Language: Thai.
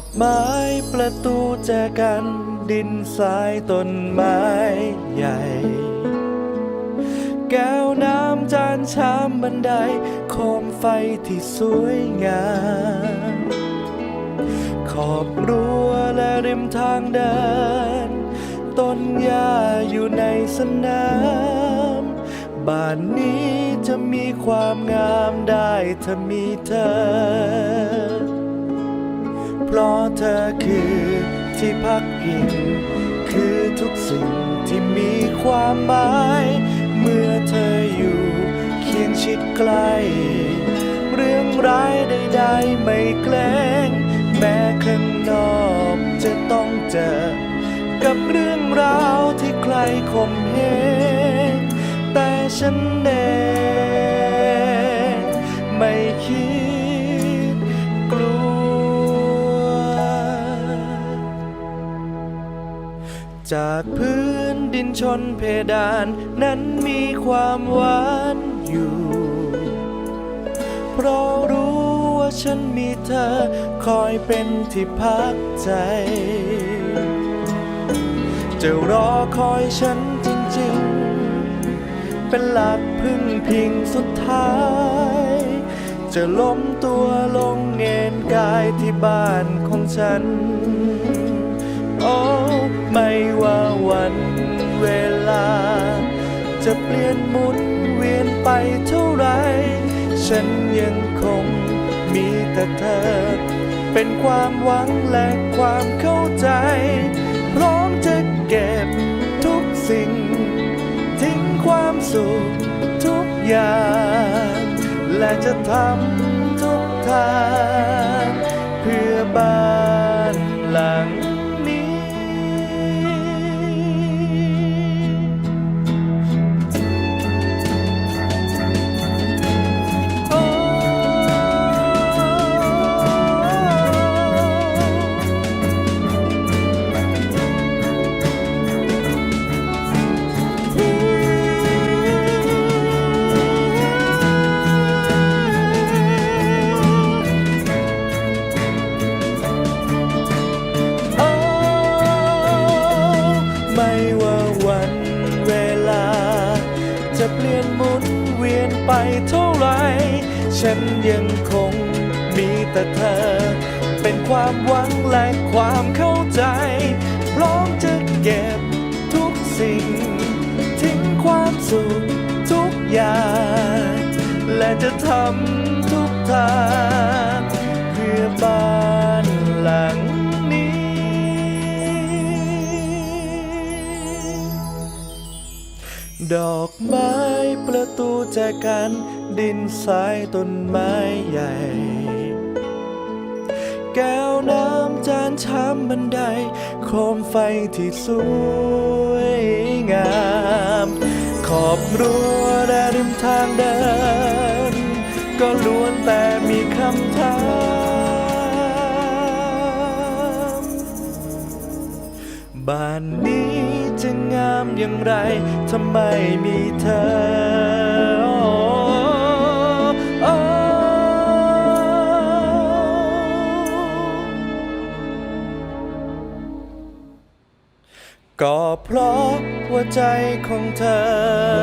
ดอกไม้ประตูแจอกัน ดินทรายต้นไม้ใหญ่ แก้วน้ำจานชามบันไดโคมไฟที่สวยงามขอบรั้วและริมทางเดิน ต้นหญ้าอยู่ในสนามบ้านนี้จะมีความงามได้ถ้ามีเธอ เพราะเธอคือที่พักพิงคือทุกสิ่งที่มีความหมาย เมื่อเธออยู่เคียงชิดใกล้ เรื่องร้ายใดๆไม่แกล้ง แม้ข้างนอกจะต้องเจอ กับเรื่องราวที่ใครข่มเหงแต่ฉันเองไม่คิด จากพื้นดินชนเพดาน นั้นมีความหวานอยู่ เพราะรู้ว่าฉันมีเธอ คอยเป็นที่พักใจ จะรอคอยฉันจริงๆ เป็นหลักพึ่งพิงสุดท้าย จะล้มตัวลงเงนกายที่บ้านของฉัน จะเปลี่ยนหมุนเวียนไปเท่าไร ฉันยังคงมีแต่เธอ เป็นความหวังและความเข้าใจ พร้อมจะเก็บทุกสิ่ง ทิ้งความสุขทุกอย่าง และจะทำทุกทาง ไปเท่าไร ฉันยังคงมีแต่เธอ เป็นความหวังและความเข้าใจ พร้อมจะเก็บทุกสิ่ง ทิ้งความสุขทุกอย่าง และจะทำทุกทางเพื่อบ้านหลังนี้ดอกไม้ ตูแจกันดินทรายต้นไม้ใหญ่ แก้วน้ำจานชามบันได โคมไฟที่สวยงาม ขอบรั้วและริมทางเดิน ก็ล้วนแต่มีคำถามบ้านนี้จะงามอย่างไรถ้าไมมีเธอ ก็เพราะว่าใจของเธอ